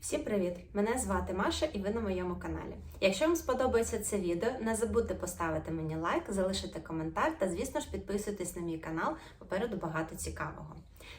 Всім привіт! Мене звати Маша і ви на моєму каналі. Якщо вам сподобається це відео, не забудьте поставити мені лайк, залишити коментар та, звісно ж, підписуйтесь на мій канал, попереду багато цікавого.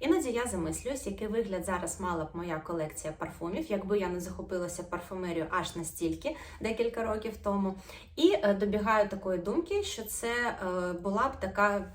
Іноді я замислююсь, який вигляд зараз мала б моя колекція парфумів, якби я не захопилася парфумерією аж настільки декілька років тому. І е, добігаю такої думки, що це е, була б така.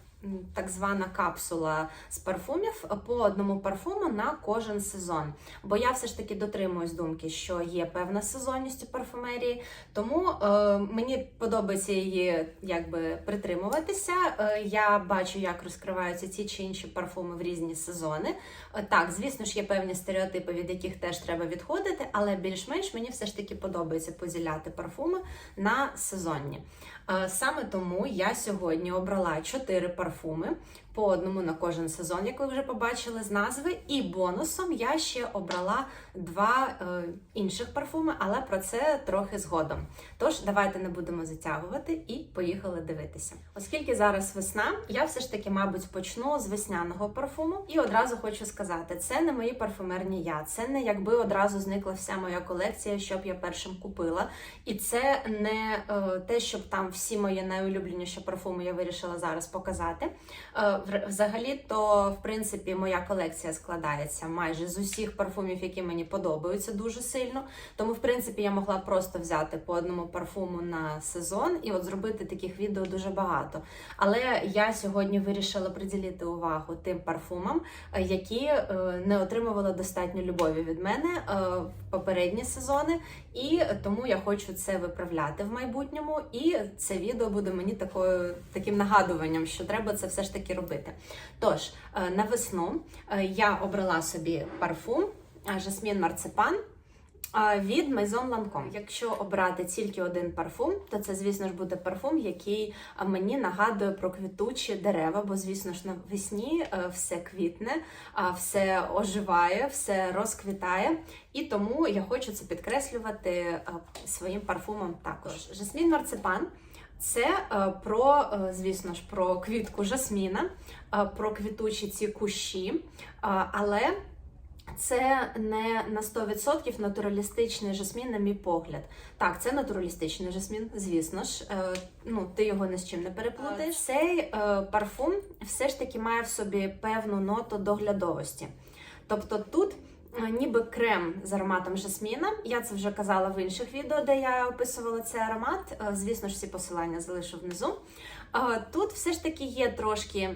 Так звана капсула з парфумів по одному парфуму на кожен сезон. Бо я все ж таки дотримуюсь думки, що є певна сезонність у парфумерії, тому е, мені подобається її якби притримуватися. Е, я бачу, як розкриваються ті чи інші парфуми в різні сезони. Е, так, звісно ж, є певні стереотипи, від яких теж треба відходити, але більш-менш мені все ж таки подобається поділяти парфуми на сезонні. Е, Саме тому я сьогодні обрала чотири парфуми perfume, по одному на кожен сезон, як ви вже побачили з назви. І бонусом я ще обрала два е, інших парфуми, але про це трохи згодом. Тож давайте не будемо затягувати і поїхали дивитися. Оскільки зараз весна, я все ж таки, мабуть, почну з весняного парфуму. І одразу хочу сказати, це не мої парфумерні я, це не якби одразу зникла вся моя колекція, щоб я першим купила. І це не е, те, щоб там всі мої найулюбленіші парфуми я вирішила зараз показати. Е, Взагалі, то в принципі моя колекція складається майже з усіх парфумів, які мені подобаються дуже сильно. Тому, в принципі, я могла просто взяти по одному парфуму на сезон і от зробити таких відео дуже багато. Але я сьогодні вирішила приділити увагу тим парфумам, е, які е, не отримували достатньо любові від мене е, попередні сезони, і тому я хочу це виправляти в майбутньому. І це відео буде мені такою таким нагадуванням, що треба це все ж таки робити. Тож е, на весну е, я обрала собі парфум е, Жасмін Марципан. Від Maison Lancome. Якщо обрати тільки один парфум, то це, звісно ж, буде парфум, який мені нагадує про квітучі дерева, бо, звісно ж, навесні е, все квітне, все оживає, все розквітає. І тому я хочу це підкреслювати е, своїм парфумом також. Жасмін Марципан. Це е, про, звісно ж, про квітку жасміна, про квітучі ці кущі, але це не на 100% натуралістичний жасмін, на мій погляд. Так, це натуралістичний жасмін, звісно ж. Е, ну, ти його ні з чим не переплутаєш. Цей е, парфум все ж таки має в собі певну ноту доглядовості. Тобто тут е, ніби крем з ароматом жасміна. Я це вже казала в інших відео, де я описувала цей аромат. Звісно ж, всі посилання залишу внизу. Тут все ж таки є трошки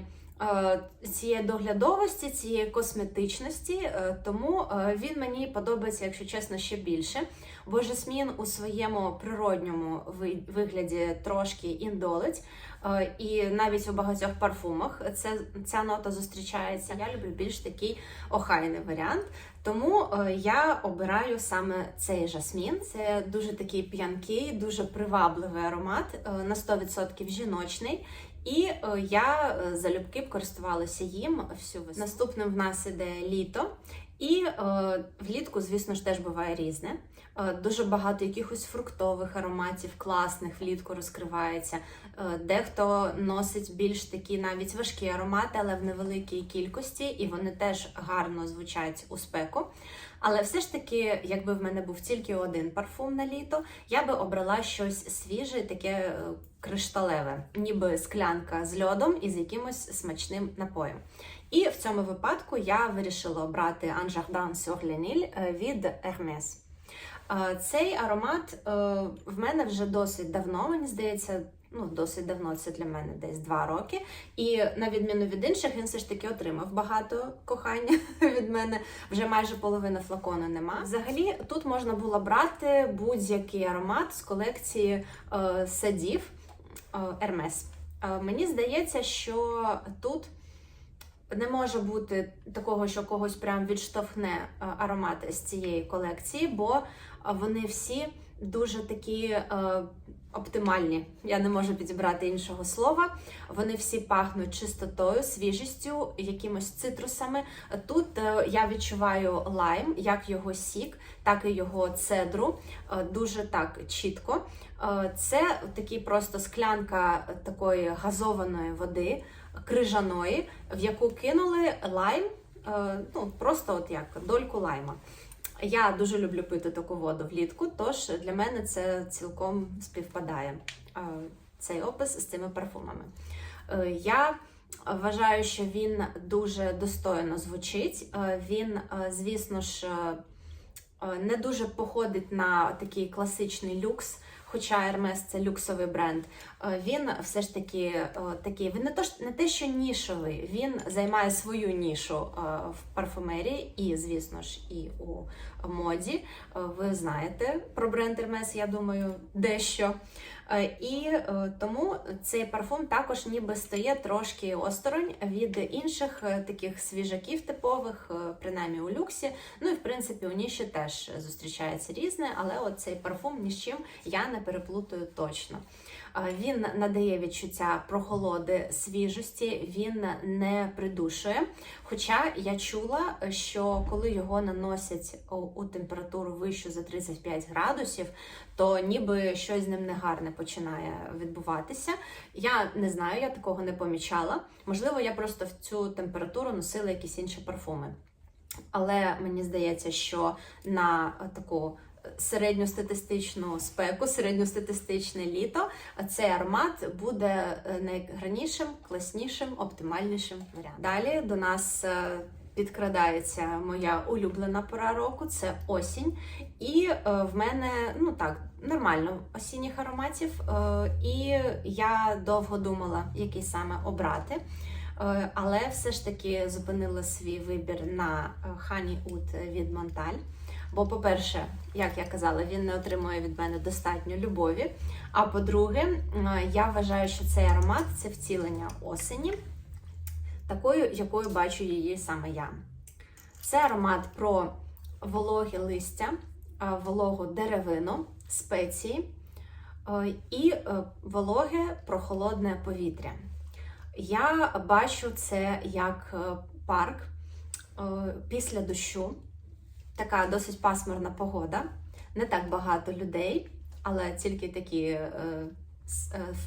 цієї доглядовості, цієї косметичності, е, тому е, він мені подобається, якщо чесно, ще більше. Бо жасмін у своєму природньому вигляді трошки індолить, е, і навіть у багатьох парфумах це, ця нота зустрічається. Я люблю більш такий охайний варіант. Тому е, я обираю саме цей жасмін. Це дуже такий п'янкий, дуже привабливий аромат, е, на 100% жіночний. І е, я е, залюбки користувалася їм всю весну. Наступним в нас іде літо. І е, влітку, звісно ж, теж буває різне. Е, дуже багато якихось фруктових ароматів, класних влітку розкривається. Е, дехто носить більш такі навіть важкі аромати, але в невеликій кількості, і вони теж гарно звучать у спеку. Але все ж таки, якби в мене був тільки один парфум на літо, я би обрала щось свіже, таке е, кришталеве, ніби склянка з льодом і з якимось смачним напоєм. І в цьому випадку я вирішила обрати Nil е, від Hermes. Е, Цей аромат в мене вже досить давно, мені здається, ну досить давно це для мене десь два роки. І на відміну від інших, він все ж таки отримав багато кохання від мене. Вже майже половини флакону нема. Взагалі, тут можна було брати будь-який аромат з колекції е, садів е, Hermes. Е, мені здається, що тут не може бути такого, що когось прям відштовхне е, аромат з цієї колекції, бо е, вони всі дуже такі е, оптимальні. Я не можу підібрати іншого слова. Вони всі пахнуть чистотою, свіжістю, якимось цитрусами. Тут е, я відчуваю лайм, як його сік, так і його цедру. е, Дуже так чітко. Е, Це такий просто склянка такої газованої води, крижаної, в яку кинули лайм, е, ну просто от як дольку лайма. Я дуже люблю пити таку воду влітку, тож для мене це цілком співпадає е, цей опис з цими парфумами. Е, Я вважаю, що він дуже достойно звучить. Е, Він, звісно ж, не дуже походить на такий класичний люкс. Хоча Hermes це люксовий бренд, е, він все ж таки е, такий. Він не то не те, що нішовий, він займає свою нішу е, в парфумерії і, звісно ж, і у моді. Ви знаєте про бренд Hermes, я думаю, дещо. Е, І е, тому цей парфум також ніби стає трошки осторонь від інших е, таких свіжаків типових, принаймні у люксі. Ну і в принципі у ніші теж зустрічається різне, але от цей парфум ні з чим я не переплутаю точно. Він надає відчуття прохолоди, свіжості, він не придушує. Хоча я чула, що коли його наносять у, температуру вищу за 35 градусів, то ніби щось з ним негарне починає відбуватися. Я не знаю, я такого не помічала. Можливо, я просто в цю температуру носила якісь інші парфуми. Але мені здається, що на таку середньостатистичну спеку, середньостатистичне літо, цей аромат буде е, найгарнішим, класнішим, оптимальнішим варіантом. Далі до нас е, підкрадається моя улюблена пора року це осінь. І е, в мене ну так нормально осінніх ароматів. Е, і я довго думала, який саме обрати. Е, Але все ж таки зупинила свій вибір на Honey Oud від Монталь. Бо, по-перше, як я казала, він не отримує від мене достатньо любові. А по-друге, я вважаю, що цей аромат це втілення осені, такою, якою бачу її саме я. Це аромат про вологе листя, е, вологу деревину, спеції е, і е, вологе прохолодне повітря. Я бачу це як парк після дощу, така досить пасмурна погода, не так багато людей, але тільки такі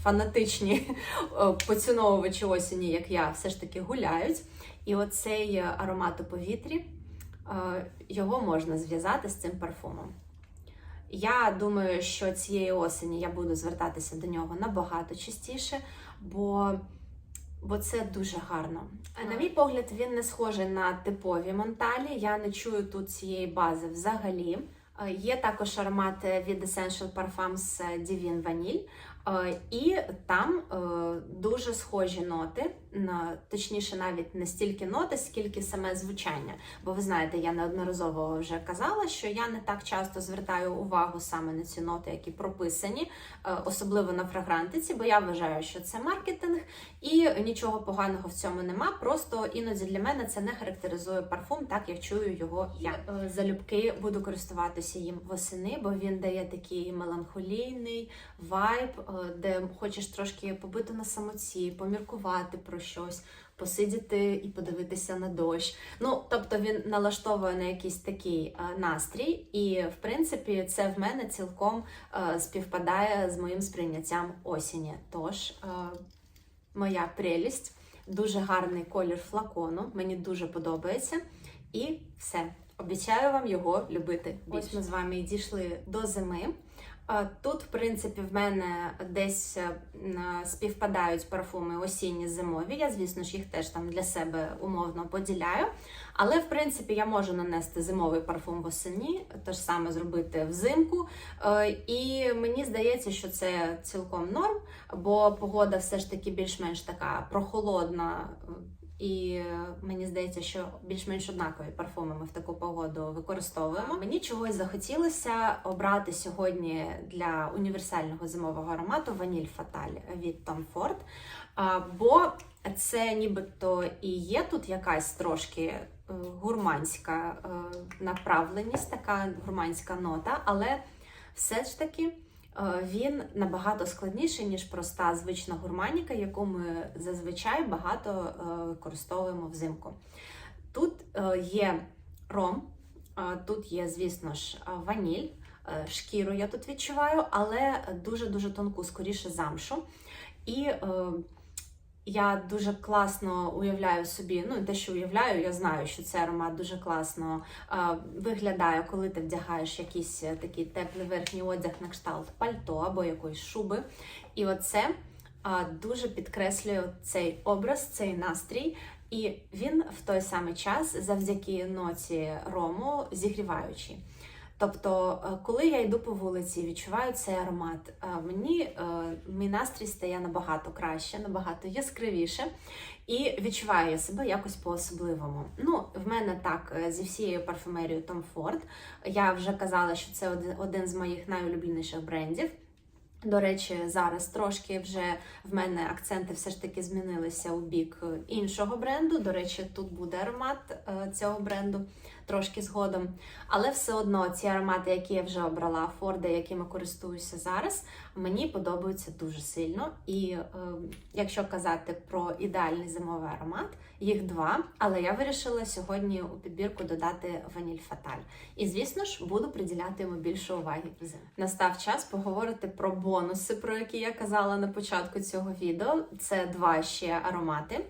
фанатичні е, поціновувачі осені, як я, все ж таки гуляють. І оцей е, аромат у повітрі, е, його можна зв'язати з цим парфумом. Я думаю, що цієї осені я буду звертатися до нього набагато частіше, бо, бо це дуже гарно. А На мій погляд, він не схожий на типові монталі. Я не чую тут цієї бази взагалі. Е, Є також аромат від Essential Parfums Divine Vanille. Е, І там е, дуже схожі ноти, точніше, навіть не стільки ноти, скільки саме звучання. Бо ви знаєте, я неодноразово вже казала, що я не так часто звертаю увагу саме на ці ноти, які прописані, е, особливо на фрагрантиці, бо я вважаю, що це маркетинг, і нічого поганого в цьому нема. Просто іноді для мене це не характеризує парфум, так як чую його я. Е, Залюбки буду користуватися їм восени, бо він дає такий меланхолійний вайб, е, де хочеш трошки побити на самоці, поміркувати про щось, посидіти і подивитися на дощ. Ну, тобто він налаштовує на якийсь такий е, настрій, і в принципі це в мене цілком е, співпадає з моїм сприйняттям осені. Тож е, моя прелість, дуже гарний колір флакону, мені дуже подобається. І все. Обіцяю вам його любити. Ось ми з вами і дійшли до зими. Тут, в принципі, в мене десь е, співпадають парфуми осінні зимові. Я, звісно ж, їх теж там для себе умовно поділяю. Але, в принципі, я можу нанести зимовий парфум восені, те ж саме зробити взимку. Е, І мені здається, що це цілком норм, бо погода все ж таки більш-менш така прохолодна. І мені здається, що більш-менш однакові парфуми ми в таку погоду використовуємо. Мені чогось захотілося обрати сьогодні для універсального зимового аромату ваніль Фаталь від Tom Ford. Бо це нібито і є тут якась трошки е, гурманська е, направленість, така гурманська нота, але все ж таки він набагато складніший, ніж проста звична гурманіка, яку ми зазвичай багато е, використовуємо взимку. Тут е, є ром, е, тут є, звісно ж, е, ваніль, е, шкіру я тут відчуваю, але дуже-дуже тонку, скоріше замшу. І е, Я дуже класно уявляю собі, ну те, що уявляю, я знаю, що цей аромат дуже класно е, виглядає, коли ти вдягаєш якийсь е, такий теплий верхній одяг на кшталт пальто або якоїсь шуби. І оце е, дуже підкреслює цей образ, цей настрій. І він в той самий час, завдяки ноті рому, зігріваючий. Тобто, е, коли я йду по вулиці, і відчуваю цей аромат, е, мені е, мій настрій стає набагато краще, набагато яскравіше, і відчуваю я себе якось по-особливому. Ну, в мене так зі всією парфумерією Tom Ford. Я вже казала, що це один, з моїх найулюбленіших брендів. До речі, зараз трошки вже в мене акценти все ж таки змінилися у бік іншого бренду. До речі, тут буде аромат цього бренду трошки згодом. Але все одно ці аромати, які я вже обрала, Форди, якими користуюся зараз, мені подобаються дуже сильно. І е, якщо казати про ідеальний зимовий аромат, їх два. Але я вирішила сьогодні у підбірку додати ваніль Фаталь. І звісно ж буду приділяти йому більше уваги. Настав час поговорити про бонуси, про які я казала на початку цього відео. Це два ще аромати.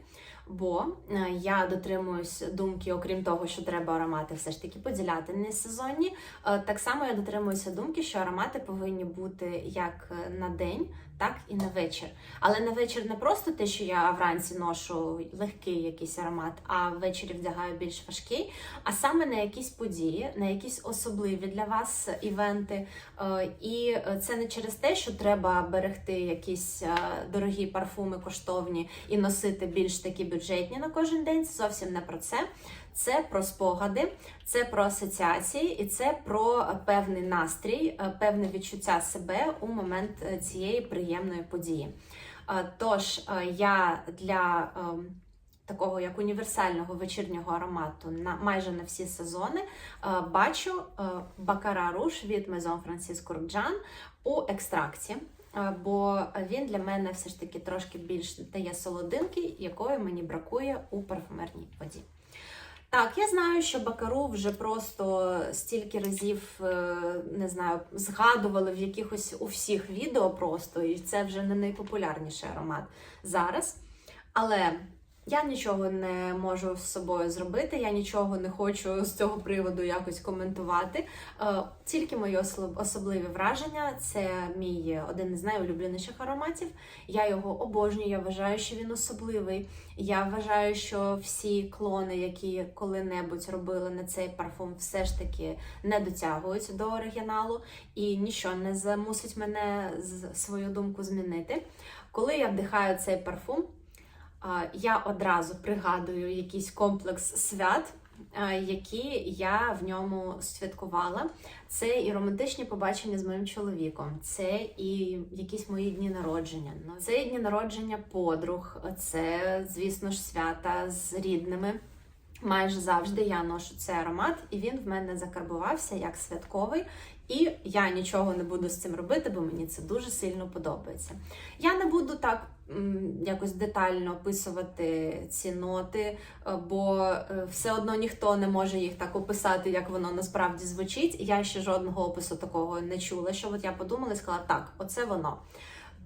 Бо е, я дотримуюсь думки, окрім того, що треба аромати все ж таки поділяти не сезонні. е, Так само я дотримуюся думки, що аромати повинні бути як е, на день, так і на вечір. Але на вечір не просто те, що я вранці ношу легкий якийсь аромат, а ввечері вдягаю більш важкий, а саме на якісь події, на якісь особливі для вас івенти. Е, І це не через те, що треба берегти якісь е, дорогі парфуми коштовні і носити більш такі бюджетні на кожен день. Це зовсім не про це. Це про спогади, це про асоціації, і це про певний настрій, е, певне відчуття себе у момент е, цієї приємної події. Е, Тож я для ем, такого як універсального вечірнього аромату на майже на всі сезони бачу Бакара Руш від Maison Francisco Ruggian у екстракті. Бо він для мене все ж таки трошки більш дає солодинки, якої мені бракує у парфумерній воді. Так, я знаю, що Бакару вже просто стільки разів е, не знаю, згадували в якихось у всіх відео просто, і це вже не найпопулярніший аромат зараз. Але я нічого не можу з собою зробити, я нічого не хочу з цього приводу якось коментувати. Е, Тільки мої особливі враження. Це мій один із найулюбленіших ароматів. Я його обожнюю. Я вважаю, що він особливий. Я вважаю, що всі клони, які коли-небудь робили на цей парфум, все ж таки не дотягуються до оригіналу, і нічого не замусить мене з- свою думку змінити. Коли я вдихаю цей парфум, я одразу пригадую якийсь комплекс свят, які я в ньому святкувала. Це і романтичні побачення з моїм чоловіком, це і якісь мої дні народження. Ну, це і дні народження подруг, це, звісно ж, свята з рідними. Майже завжди я ношу цей аромат, і він в мене закарбувався як святковий. І я нічого не буду з цим робити, бо мені це дуже сильно подобається. Я не буду так якось детально описувати ці ноти, е, бо е, все одно ніхто не може їх так описати, як воно насправді звучить. Я ще жодного опису такого не чула. Що от я подумала і сказала, так, оце воно.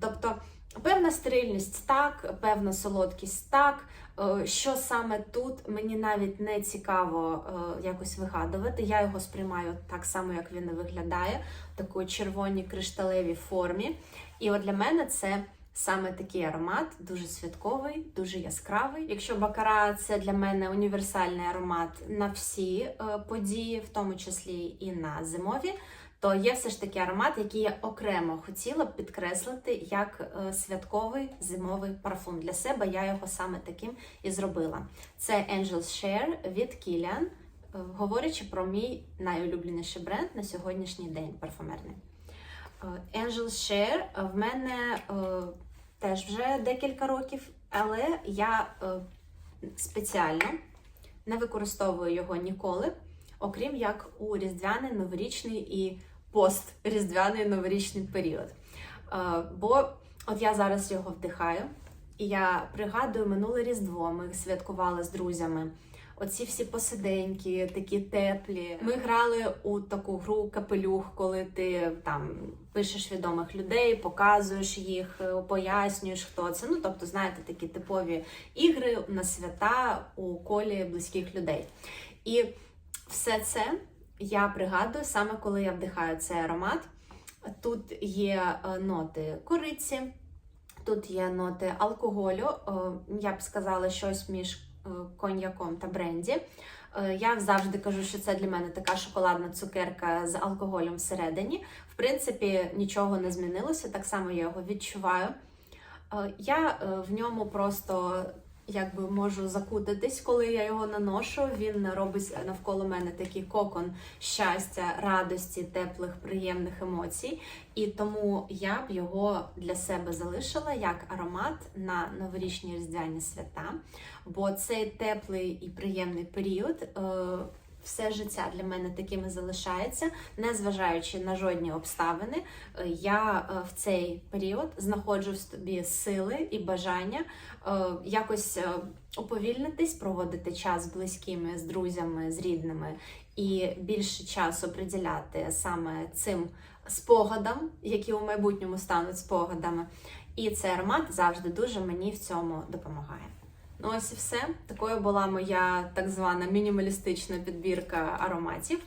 Тобто. Певна стерильність так, певна солодкість так. Е, Що саме тут мені навіть не цікаво якось вигадувати. Я його сприймаю так само, як він і виглядає, в такій червоній кришталевій формі. І от для мене це саме такий аромат, дуже святковий, дуже яскравий. Якщо бакара це для мене універсальний аромат на всі е, події, в тому числі і на зимові то є все ж таки аромат, який я окремо хотіла б підкреслити як е, святковий зимовий парфум. Для себе я його саме таким і зробила. Це Angel's Share від Kilian, е, говорячи про мій найулюбленіший бренд на сьогоднішній день парфумерний. Е, Angel's Share в мене е, теж вже декілька років, але я е, спеціально не використовую його ніколи, окрім як у різдвяний, новорічний і пост-різдвяний новорічний період. Е, Бо от я зараз його вдихаю, і я пригадую минуле Різдво. Ми святкували з друзями оці всі посиденьки, такі теплі. Ми грали у таку гру капелюх, коли ти там пишеш відомих людей, показуєш їх, е, пояснюєш, хто це. Ну тобто, знаєте, такі типові ігри на свята у колі близьких людей. І все це я пригадую саме коли я вдихаю цей аромат. Тут є е, ноти кориці, тут є ноти алкоголю. е, Я б сказала щось між коньяком та бренді. Е, Я завжди кажу, що це для мене така шоколадна цукерка з алкоголем всередині. В принципі, нічого не змінилося, так само я його відчуваю. Е, Я е, в ньому просто якби можу закутатись, коли я його наношу. Він робить навколо мене такий кокон щастя, радості, теплих, приємних емоцій. І тому я б його для себе залишила як аромат на новорічні різдвяні свята. Бо цей теплий і приємний період. Все життя для мене таким і залишається, незважаючи на жодні обставини, Е, я е, в цей період знаходжу в собі сили і бажання е, якось уповільнитись, проводити час з близькими, з друзями, з рідними і більше часу приділяти саме цим спогадам, які у майбутньому стануть спогадами. І цей аромат завжди дуже мені в цьому допомагає. Ну ось і все. Такою була моя так звана мінімалістична підбірка ароматів.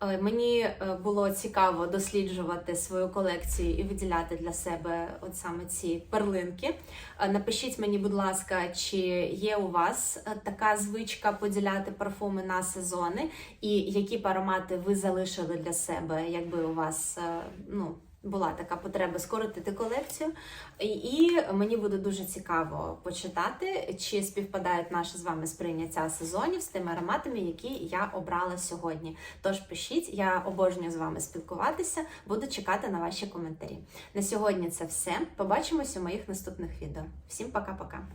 Е, Мені е, було цікаво досліджувати свою колекцію і виділяти для себе от саме ці перлинки. Е, Напишіть мені, будь ласка, чи є у вас така звичка поділяти парфуми на сезони, і які б аромати ви залишили для себе, якби у вас ну. Була така потреба скоротити колекцію, І- мені буде дуже цікаво почитати, чи співпадають наше з вами сприйняття сезонів з тими ароматами, які я обрала сьогодні. Тож пишіть, я обожнюю з вами спілкуватися, буду чекати на ваші коментарі. На сьогодні це все. Побачимось у моїх наступних відео. Всім пока-пока!